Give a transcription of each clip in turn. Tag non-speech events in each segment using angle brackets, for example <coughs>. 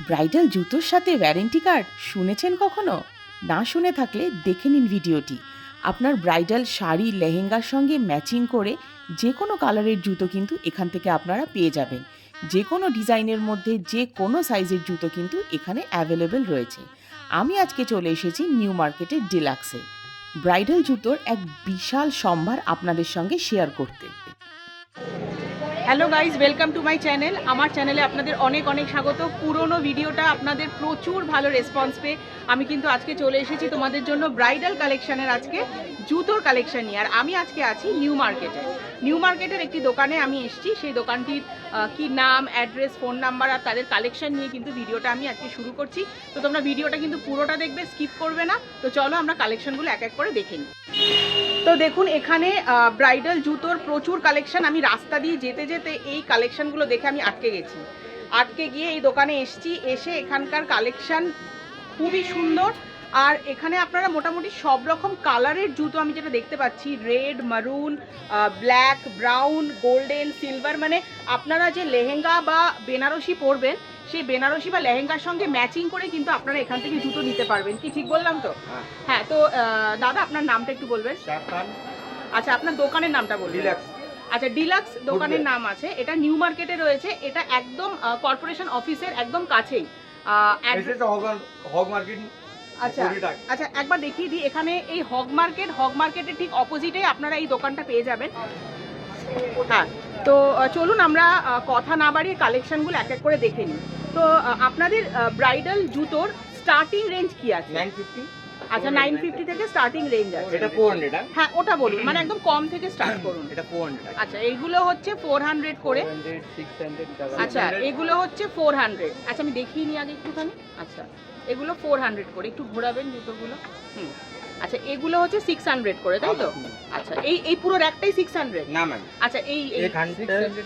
Bridal জুতোর সাথে warranty card শুনেছেন কখনো? না শুনে থাকলে দেখে নিন ভিডিওটি। আপনার ব্রাইডাল শাড়ি, লেহেঙ্গার সঙ্গে ম্যাচিং করে যে কোনো কালারের জুতো কিন্তু এখান থেকে আপনারা পেয়ে যাবেন। যে কোনো ডিজাইনের মধ্যে যে কোনো সাইজের জুতো কিন্তু এখানে অ্যাভেলেবেল রয়েছে। আমি আজকে চলে এসেছি নিউ মার্কেটের ডিলাক্সে। ব্রাইডাল জুতোর এক বিশাল সম্ভার আপনাদের সঙ্গে শেয়ার করতে। Hello guys welcome to my channel আমার চ্যানেলে আপনাদের অনেক অনেক স্বাগত। পুরনো ভিডিওটা আপনাদের প্রচুর ভালো রেসপন্স পেয়ে। আমি কিন্তু আজকে চলে এসেছি তোমাদের জন্য ব্রাইডাল কালেকশানের আজকে জুতোর কালেকশন নিয়ে। আর আমি আজকে আছি নিউ মার্কেটে নিউ মার্কেটের একটি দোকানে আমি এসেছি। সেই দোকানটির কি নাম অ্যাড্রেস ফোন নাম্বার আর তাদের কালেকশন নিয়ে কিন্তু ভিডিওটা আমি আজকে শুরু করছি। তো তোমরা ভিডিওটা কিন্তু পুরোটা দেখবে স্কিপ করবে না। তো চলো আমরা কালেকশনগুলো এক এক করে দেখে নিই। তো দেখুন, এখানে ব্রাইডাল জুতোর প্রচুর কালেকশন আমি রাস্তা দিয়ে যেতে যেতে এই কালেকশনগুলো দেখে আমি আটকে গেছি। আটকে গিয়ে এই দোকানে এসছি, এসে এখানকার কালেকশন খুবই সুন্দর। আর এখানে আপনারা মোটামুটি সব রকম কালারের জুতো আমি যেটা দেখতে পাচ্ছি রেড মারুন ব্ল্যাক ব্রাউন গোল্ডেন সিলভার মানে আপনারা যে লেহেঙ্গা বা বেনারসি পরবেন সেই বেনারসি বা লেহেঙ্গার সঙ্গে ম্যাচিং করে কিন্তু আপনারা এখান থেকে জুতো নিতে পারবেন। কি ঠিক বললাম তো? হ্যাঁ। হ্যাঁ তো দাদা আপনার নামটা একটু বলবেন? আচ্ছা আপনার দোকানের নামটা ডিলাক্স। আচ্ছা ডিলাক্স দোকানের নাম আছে। এটা নিউ মার্কেটে রয়েছে। এটা একদম কর্পোরেশন অফিসের একদম কাছেই। আচ্ছা আচ্ছা একবার দেখিয়ে দিই। এখানে এই হগ মার্কেট হগ মার্কেটের ঠিক অপোজিটে আপনারা এই দোকানটা পেয়ে যাবেন। হ্যাঁ তো চলুন আমরা কথা না বাড়িয়ে কালেকশনগুলো এক এক করে দেখে নিই। তো আপনাদের ব্রাইডাল জুতোর স্টার্টিং রেঞ্জ কি আছে? নাইন ফিফটি আচ্ছা নাইন ফিফটি থেকে স্টার্টিং রেঞ্জ আছে। এটা ফোর হান্ড্রেড হ্যাঁ ওটা বলুন মানে একদম কম থেকে স্টার্ট <coughs> করুন। এটা ফোর হান্ড্রেড আচ্ছা। এইগুলো হচ্ছে ফোর হান্ড্রেড করে। সিক্স হান্ড্রেড আচ্ছা এগুলো হচ্ছে ফোর হান্ড্রেড আচ্ছা আমি দেখিয়ে নিই আগে একটুখানি। আচ্ছা এগুলো ফোর হান্ড্রেড করে। একটু ঘোরাবেন জুতোগুলো। হুম। আচ্ছা এগুলো হচ্ছে সিক্স হান্ড্রেড করে তাই তো? আচ্ছা এই এই পুরো র্যাকটাই সিক্স হান্ড্রেড না ম্যাম আচ্ছা এই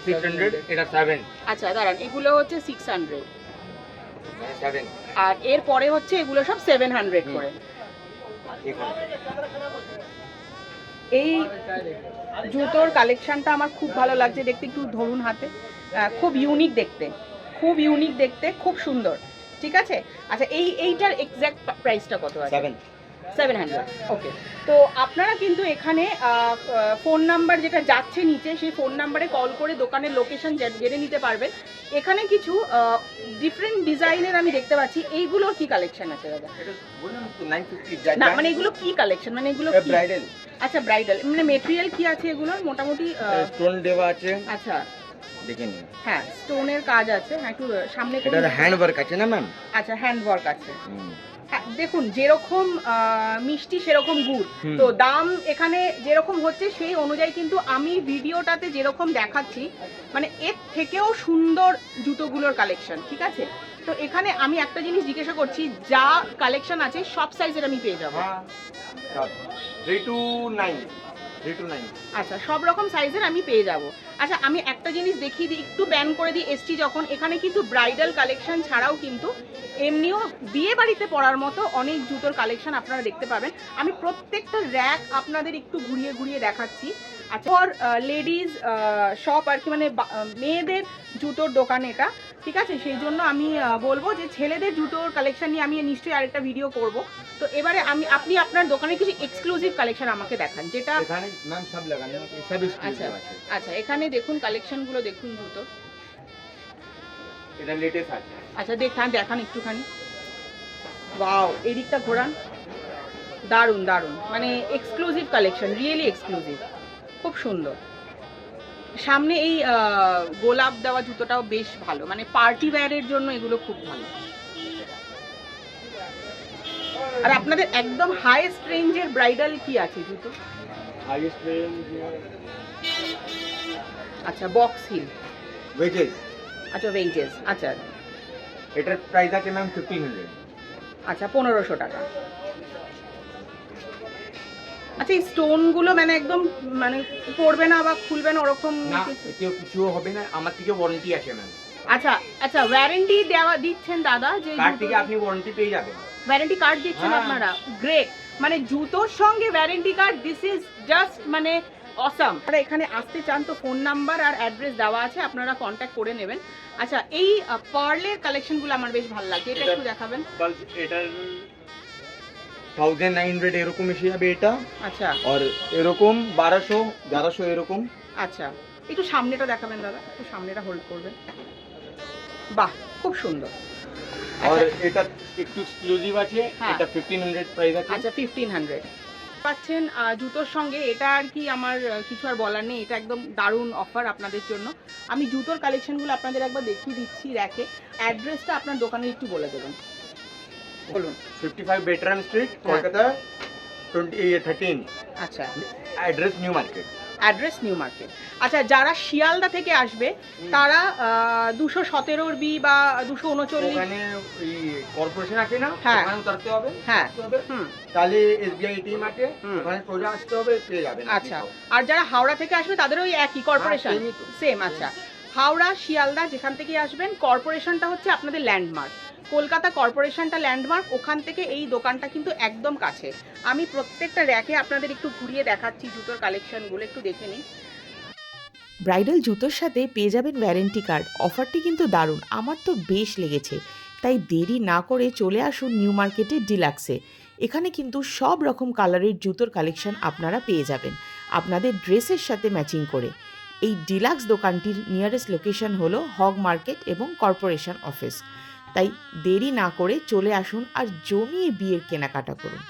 সিক্স হান্ড্রেড এটা সেভেন আচ্ছা দাঁড়ান এগুলো হচ্ছে সিক্স হান্ড্রেড আর এর পরে হচ্ছে এগুলো সব সেভেন হান্ড্রেড। করে। এই জুতোর কালেকশনটা আমার খুব ভালো লাগছে দেখতে একটু ধরুন হাতে। খুব ইউনিক দেখতে। খুব ইউনিক দেখতে খুব সুন্দর। ঠিক আছে? আচ্ছা এই এইটার এক্স্যাক্ট প্রাইসটা কত আছে? সেভেন হান্ড্রেড ওকে তো আপনারা কিন্তু এখানে ফোন নাম্বার যেটা যাচ্ছে নিচে সেই ফোন নাম্বারে কল করে দোকানের লোকেশন জেনে নিতে পারবেন। এখানে কিছু ডিফারেন্ট ডিজাইনের আমি দেখতে পাচ্ছি। এইগুলোর কি কালেকশন আছে দাদা? না মানে এগুলো কি কালেকশন মানে এগুলো ব্রাইডাল আচ্ছা ব্রাইডাল মানে মেটেরিয়াল কি আছে এগুলোর মোটামুটি স্টোন দেওয়া আছে। আচ্ছা। দেখে নিন। হ্যাঁ স্টোনের কাজ আছে। হ্যাঁ একটু সামনে। হ্যান্ড ওয়ার্ক আছে না ম্যাম আচ্ছা হ্যান্ড ওয়ার্ক আছে দেখুন যেরকম মিষ্টি সেরকম গুড়। তো দাম এখানে যেরকম হচ্ছে সেই অনুযায়ী কিন্তু আমি ভিডিওটাতে যেরকম দেখাচ্ছি মানে এর থেকেও সুন্দর জুতোগুলোর কালেকশন ঠিক আছে? তো এখানে আমি একটা জিনিস জিজ্ঞাসা করছি যা কালেকশন আছে সব সাইজের আমি পেয়ে যাব। হ্যাঁ থ্রি টু নাইন আচ্ছা সব রকম সাইজের আমি পেয়ে যাব। আচ্ছা আমি একটা জিনিস দেখিয়ে দিই, একটু ব্যান করে দিই এসছি যখন, এখানে কিন্তু ব্রাইডাল কালেকশন ছাড়াও কিন্তু এমনিও বিয়ে বাড়িতে পড়ার মতো অনেক জুতোর কালেকশন আপনারা দেখতে পাবেন। আমি প্রত্যেকটা র্যাক আপনাদের একটু ঘুরিয়ে ঘুরিয়ে দেখাচ্ছি। আচ্ছা ফর লেডিজ শপ আর কি মানে মেয়েদের জুতোর দোকান এটা ঠিক আছে? সেই জন্য আমি বলব যে ছেলেদের জুতোর কালেকশন নিয়ে আমি নিশ্চয়ই আরেকটা ভিডিও করব। তো এবারে আমি আপনি আপনার দোকানে কিছু এক্সক্লুসিভ কালেকশন আমাকে দেখান যেটা আচ্ছা আচ্ছা এখানে দেখুন কালেকশনগুলো দেখুন জুতো। এটা লেটেস্ট আছে। আচ্ছা দেখান দেখান একটুখানি। ওয়াও এই দিকটা ঘোরান। দারুণ দারুণ। মানে এক্সক্লুসিভ কালেকশন রিয়েলি এক্সক্লুসিভ খুব সুন্দর। সামনে এই গোলাপ দেওয়া জুতোটাও বেশ ভালো। মানে পার্টি ওয়্যারের জন্য এগুলো খুব ভালো। আর আপনাদের একদম হাইয়েস্ট রেঞ্জের ব্রাইডাল কি আছে জুতো? হাইয়েস্ট রেঞ্জ আচ্ছা বক্স হিল ওয়েজেস আচ্ছা ওয়েজেস আচ্ছা। এটার প্রাইস আছে ম্যাম ফিফটিন হান্ড্রেড আচ্ছা পনেরোশো টাকা। আচ্ছা এই স্টোনগুলো মানে একদম মানে পড়বে না বা খুলবে না ওরকম না কিছু? এতেও কিছু হবে না আমার থেকে ওয়ারেন্টি আছে ম্যাম আচ্ছা আচ্ছা ওয়ারেন্টি দেওয়া দিচ্ছেন দাদা যে থেকে আপনি ওয়ারেন্টি পেয়ে যাবেন। ওয়ারেন্টি কার্ড দিচ্ছেন হ্যাঁ। আপনারা? গ্রেট মানে জুতোর সঙ্গে warranty card this is just মানে অসাম আপনারা এখানে আসতে চান তো ফোন নাম্বার আর অ্যাড্রেস দেওয়া আছে আপনারা কন্ট্যাক্ট করে নেবেন। আচ্ছা এই পার্লের কালেকশনগুলো আমার বেশ ভালো লাগছে। এটা একটু দেখাবেন। এটার থাউজেন্ড নাইন হান্ড্রেড এরকম এসে যাবে এটা। আচ্ছা। আর এরকম বারোশো এগারোশো এরকম। আচ্ছা। একটু সামনেটা দেখাবেন দাদা একটু সামনেটা হোল্ড করবেন। বাহ খুব সুন্দর। আর আচ্ছা এটা একটু এক্সক্লুসিভ আছে হ্যাঁ। এটা ফিফটিন হান্ড্রেড প্রাইস আছে। আচ্ছা ফিফটিন হান্ড্রেড পাচ্ছেন জুতোর সঙ্গে এটা আর কি আমার কিছু আর বলার নেই। এটা একদম দারুণ অফার আপনাদের জন্য। আমি জুতোর কালেকশনগুলো আপনাদের একবার দেখিয়ে দিচ্ছি র্যাকে। অ্যাড্রেসটা আপনার দোকানের একটু বলে দেবেন। বলুন। ফিফটি ফাইভ বেটারাম স্ট্রিট হ্যাঁ। কলকাতা টোয়েন্টি থার্টিন আচ্ছা। Address new market address new market আচ্ছা যারা শিয়ালদা থেকে আসবে তারা দুশো সতেরোর বি বা দুশো উনচল্লিশ ওখানে ওই কর্পোরেশন আছে না? হ্যাঁ। উতরতে হবে। হ্যাঁ। তাহলে এসবিআই এটিএম আছে। ওখানে সোজা আসতে হবে পেয়ে যাবেন আচ্ছা। আর যারা হাওড়া থেকে আসবে তাদের ওই একই কর্পোরেশন হ্যাঁ। সেম আচ্ছা। হাওড়া শিয়ালদা যেখান থেকে আসবেন কর্পোরেশনটা হচ্ছে আপনাদের ল্যান্ডমার্ক কলকাতা কর্পোরেশনটা ল্যান্ডমার্ক, ওখান থেকে এই দোকানটা কিন্তু একদম কাছে। আমি প্রত্যেকটা র্যাকে আপনাদের একটু ঘুরিয়ে দেখাচ্ছি জুতোর কালেকশনগুলো, একটু দেখে নিন। ব্রাইডাল জুতোর সাথে পেয়ে যাবেন ওয়ারেন্টি কার্ড। অফারটি কিন্তু দারুণ, আমার তো বেশ লেগেছে। তাই দেরি না করে চলে আসুন নিউ মার্কেটের ডিলাক্সে। এখানে কিন্তু সব রকম কালারের জুতোর কালেকশন আপনারা পেয়ে যাবেন। আপনাদের ড্রেসের সাথে ম্যাচিং করে। এই ডিলাক্স দোকানটির নিয়ারেস্ট লোকেশন হলো হগ মার্কেট এবং কর্পোরেশন অফিস। তাই দেরি না করে চলে আসুন আর জমিয়ে বিয়ের কেনাকাটা করুন।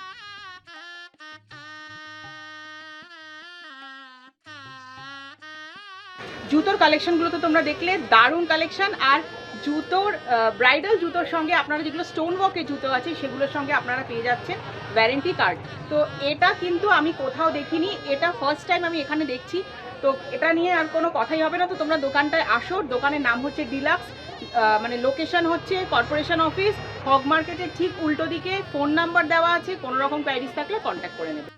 জুতোর কালেকশনগুলো তো তোমরা দেখলে, দারুণ কালেকশন আর জুতোর ব্রাইডাল জুতোর সঙ্গে আপনারা যেগুলো স্টোন ওয়ার্কের জুতো আছে সেগুলোর সঙ্গে আপনারা পেয়ে যাচ্ছেন ওয়ারেন্টি কার্ড তো এটা কিন্তু আমি কোথাও দেখিনি, এটা ফার্স্ট টাইম আমি এখানে দেখছি। তো এটা নিয়ে আর কোনো কথাই হবে না। তো তোমরা দোকানটায় আসো, দোকানের নাম হচ্ছে ডিলাক্স মানে লোকেশন হচ্ছে কর্পোরেশন অফিস হক মার্কেটের ঠিক উল্টো দিকে ফোন নাম্বার দেওয়া আছে, কোনো রকম কোয়ারিজ থাকলে কন্ট্যাক্ট করে নেবে।